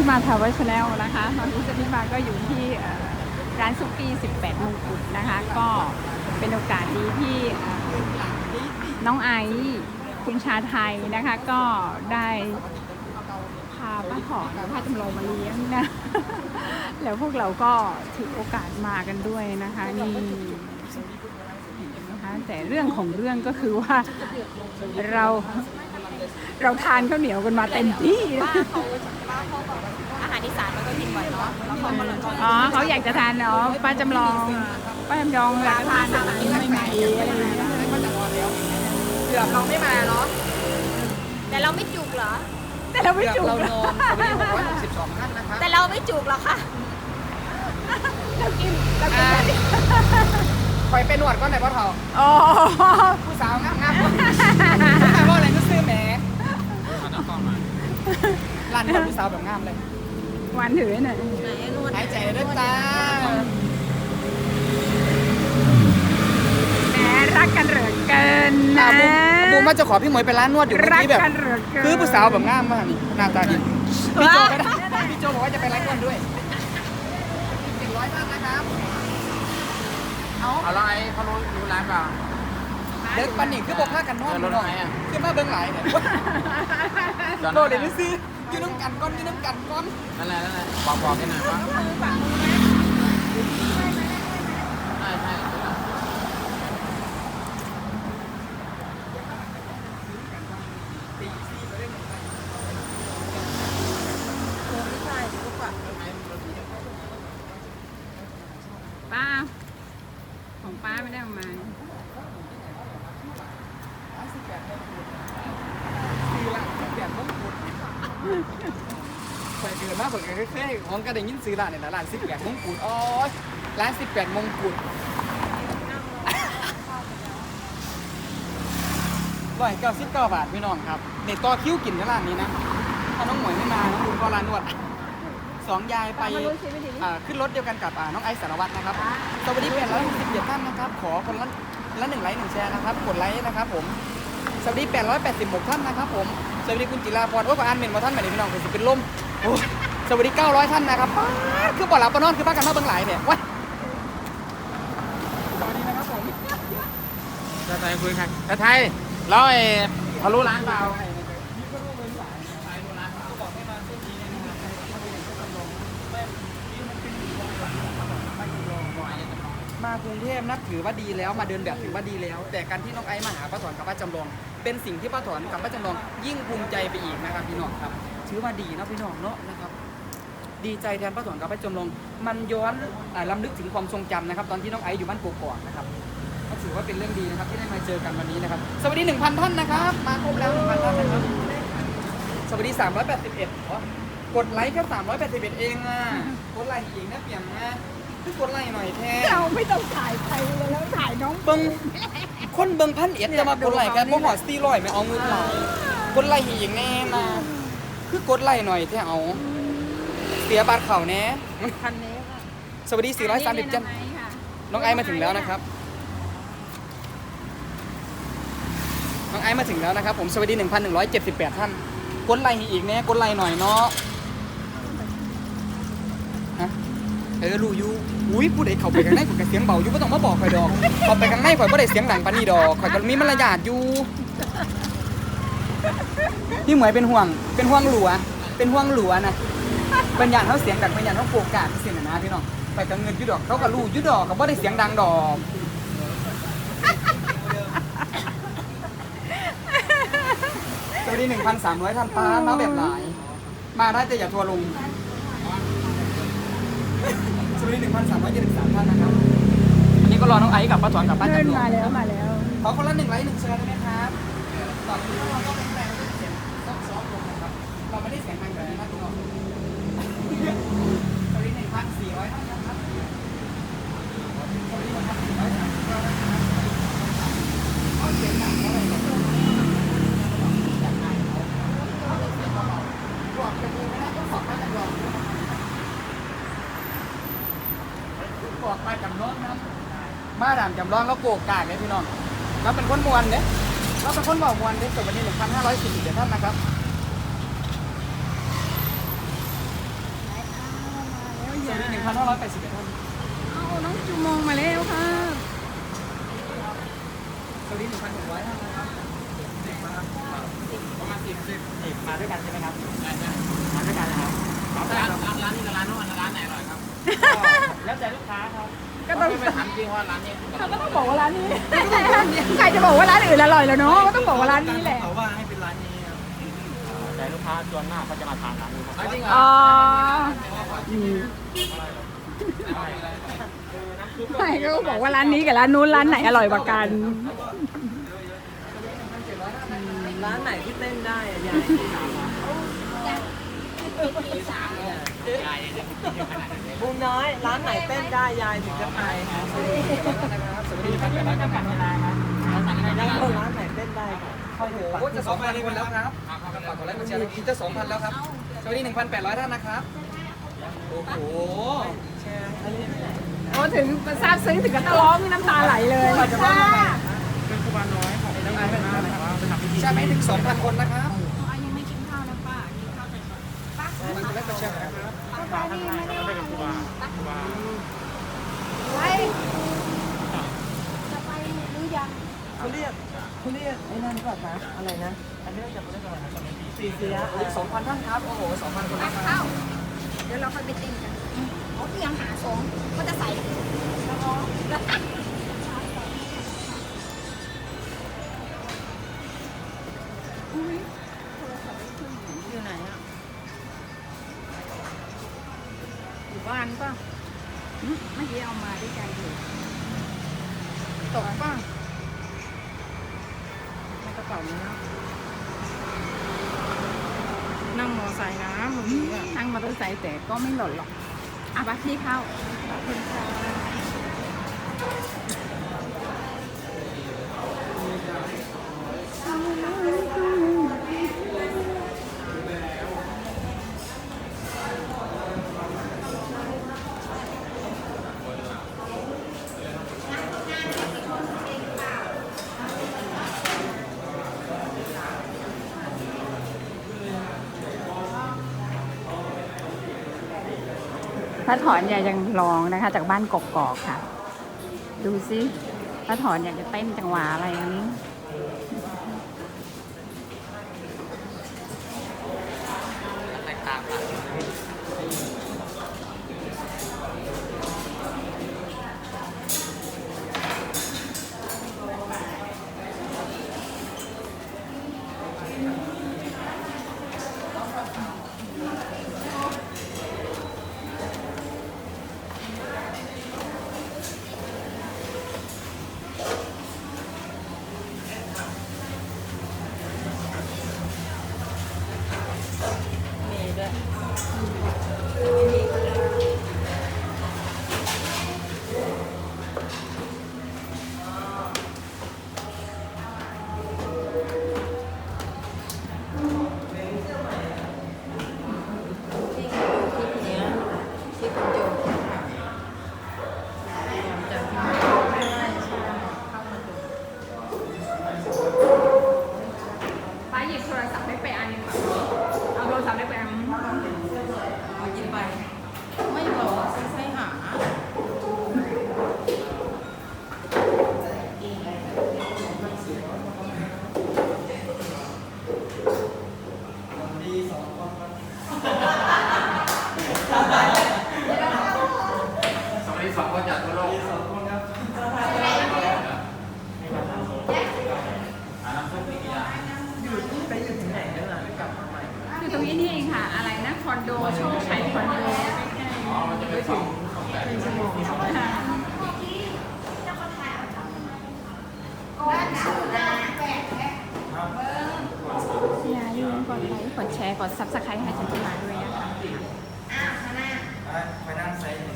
ที่มาทาวเวอร์ชาแนลนะคะตอนนี้จะที่มาก็อยู่ที่ร้านซุกี้18มงกุฎนะคะ ก็เป็นโอกาสดีที่น้องไอซ์คุณชาไทยนะคะก็ได้พาป้าถอนและป้าจำลองมาเลี้ยงนะ แล้วพวกเราก็ถือโอกาสมากันด้วยนะคะนี่นะคะแต่เรื่องของเรื่องก็คือว่าเรา เราทานข้าวเหนียวกันมาเต็มที่นะอาหารอีสานมันก็กินบ่อยเนาะแล้วเขาก็เลยก็อ๋อเขาอยากจะทานเนาะป้าจำลองป้าจำลองอยากทานอาหารใหม่ๆอะไรอย่างเงี้ยเกือบเราไม่มาเนาะแต่เราไม่จุกเหรอ แต่เราไม่เกือบจุกเรานะนอนสวัสดีหกร้อยหกสิบสองท่านนะครับแต่เราไม่จุกหรอกค่ะเรากินเรากินอ่าคอยไปนวดก่อนไหนพ่อเฒ่าอ๋อผู้สาว นนวดผู้สาวแบบงามเลยวันถือหน่อยไหนนวดหายใจเลยด้วยจ้าแหมรักกันเหลือเกินอ่านะบูมบูมว่าจะขอพี่หมวยไปร้านนวดอยู่เมื่อรักกี้แบบกันเหลือเกิน คือผู้สาวแบบงามมากนี่หน้าตาดีพี่โจก็ได้พี่โจบอกว่าจะไปร้านนวดด้วยหนึ่งร้อยท่านนะครับอะไรเขารู้รู้ร้านเปล่าเด็กปันนี่คือบอกพากันนอนเออรถไหนอะคือมาเบิ้งหลายเนี่ยจอดโดดเลยนี่ซื้อ ยืนน้ำกันก้อนยืนน้ำกันก้อนนั่นแหละนั่นแหละบอกบอกให้หน่อยว่าใช่ใช่ป้า ของป้าไม่ได้เอามาอละเปลี่ยนมุกหมด ใส่เกินมากเปิดแค่ของกระดิ่งยินซื้อร้านเนี่ยนะร้านสิบแปดมงกุฎอ๋อร้านสิบแปดมงกุฎร้อยเก้าสิบเก้าบาทพี่น้องครับในต่อคิวกินที่ร้านนี้นะ ถ้าน้องหมวยไม่มาน้องบุญก็ร้านนวดสองยายไปอ่าขึ้นรถเดียวกันกับอ่าน้องไอซ์สารวัตรนะครับสวัสดีแปดร้อยหกสิบเจ็ดท่านนะครับ ขอคนละละหนึ่งไลค์หนึ่งแชร์นะครับ กดไลค์นะครับผมสวัสดีแปดร้อยแปดสิบหกท่านนะครับผมส วัสดีคุณจิราพรโอ้ยขออ่านเมนมาท่านใหม่พี่น้องคือสิเป็นลมโอ้ยสวัสดีเก้าร้อยท่านนะครับป๊าดคือบ่หลับบ่นอนคือพักกันมาเบิ่งหลายเนี่ยว้ายสวัสดีนะครับผมจะไทยคุยกันจะไทยแล้วไอ้เขารู้ร้านเปล่ามากรุงเทพนับถือว่าดีแล้วมาเดินแบบถือว่าดีแล้ว แต่การที่น้องไอซ์มาหาป้าถอนกับป้าจำลอง เป็นสิ่งที่ป้าถอนกับป้าจำลองยิ่งภูมิใจไปอีกนะครับพี่น้องครับถือว่าดีนะพี่น้องเนาะนะครับดีใจแทนป้าถอนกับป้าจำลอง มันย้อนอ่าลำลึกถึงความทรงจำนะครับ ตอนที่น้องไอซ์อยู่บ้านกกอกนะครับก็ถือว่าเป็นเรื่องดีนะครับที่ได้มาเจอกันวันนี้นะครับ สวัสดี 1,000 ท่านนะครับ มาครบแล้ว1,000ท่านนะครับสวัสดี 381อ๋อกดไลค์แค่381 เองอะกดไลค์อีกนะเปลี่ยนนะ คือกดไลค์หน่อยแท้เราไม่ต้องถ่ายใครเลยแล้วถ่ายน้องเบิงคนเบิงพันเอ็ดจะมากดไลค์กันบ่หอดสี่ร้อยไม่เอาเงินไหลายกดไลค์อีกแน่มาคือกดไลค์หน่อยแท้เอา เสียบาทเข่าแน่คันนี้ค่ะสวัสดี430จันน้องไอซ์มาถึงแล้วนะครับ น้องไอซ์มาถึงแล้วนะครับ ผมสวัสดี 1,178 ท่าน กดไลค์อีกแน่กดไลค์หน่อยเนาะฮะ เออรู้อยู่อุ้ยผู้ใดเข้าไปข้างในข่อยก็เสียงเบาอยู่บ่ต้องมาบอกข่อยดอกเข้าไปข้างในข่อยบ่ได้เสียงดังปานนี้ดอกข่อยก็มีมารยาทอยู่พี่เหมยเป็นห่วง เป็นห่วงหลัว เป็นห่วงหลัวนะเป็นยานเขาเสียงดังเป็นยานเขาโกกาดเสียงนะนะพี่น้องไปกับเงินยู่ดอกเขาก็รู้ยู่ดอกก็บ่ได้เสียงดังดอกสวัสดี1,300ท่านป้ามาแบบหลาย มาได้แต่อย่าทัวลง ร์ลงสวัสดี1,373ท่านนะครับอันนี้ก็รอน้องไอซ์กับป้าถอนกับป้าเดินจำลองมาแล้วมาแล้วขอคนละหนึ่งไลค์หนึ่งแชร์ได้ไหมครับตอนนี้เราก็เป็น บอกมาจำลองนะมาดามจำลองแล้วโกกกากเลยพี่น้องเราเป็นคนมวนเนี่ยเราเป็นคนบอกมวนเนี่ยส่วนวันนี้หนึ่งพันห้าร้อยสี่สิบเจ็ดท่านนะครับส่วนวันนหนึ่งพันห้าร้อยแปดสิบเอ็ดท่าน ริงว่าร้านนี้เขาก็ต้องบอกว่าร้านนี้ใครจะบอกว่าร้านอื่นอร่อยแล้วเนาะก็ต้องบอกว่าร้านนี้แหละเขาว่าให้เป็นร้านนี้ครับแต่ลูกค้าส่วนมากเขาจะมาทานร้านนี้ครับจริงเหรอ๋ออไม่ก็บอกว่าร้านนี้กับร้านนู้นร้านไหนอร่อยกว่ากันร้านไหนที่เต้นได้อะยายบุมน้อย ร้านไหนเต้นได้ยายถึงจะไปสวัสดีครับสวัสดีครับร้านกันเวลาครับร้านไหนเต้นได้โอ้โหจะสองพันคนแล้วครับฝากกดไลค์กดแชร์กินจะสองพันแล้วครับ สวัสดีหนึ่งพันแปดร้อยท่านนะครับ โอ้โหโอ้ถึงทราบซึ้งถึงกับร้องน้ำตาไหลเลยเป็นครูบาน้อยของน้ำตาเป็นอะไรครับใช่ไหมถึงสองพันคนนะครับยังไม่กินข้าวนะป้ากินข้าวเสร็จป้ามันกดไลค์กดแชร์ นะครับกูบาดีไม่ได้ไปจะไปหรือยังเขาเรียกเขาเรียกไอ้นั่นก่อนนะอะไรนะอันนี้เราจะเรียกอะไรนะสีเสียสองพันท่านครับโอ้โหสองพันคนนะครับเดี๋ยวเราค่อยไปติ้งกันเขาเตรียมหาสองก็จะใส่แล้วก็ ตกป่ะในกระเป๋านี้นะนั่งมอไซค์นะเมื่อกี้อะนั่งมอเตอร์ไซค์แต่ก็ไม่หล่นหรอกอะไปที่เข้าขอบคุณค่ะ พระถอนอยากยังลองนะคะ จากบ้านกกอกค่ะ ดูสิพระถอนอยากจะเต้นจังหวะอะไรอัน ช่วงใช้ขวัโลไม่ถึงหนึ่งชั่วโมงอย่าลืมกดไลค์กดแชร์กดซับสไครต์ให้ฉันขึ้นมาด้วยนะคะไปนั่งไส์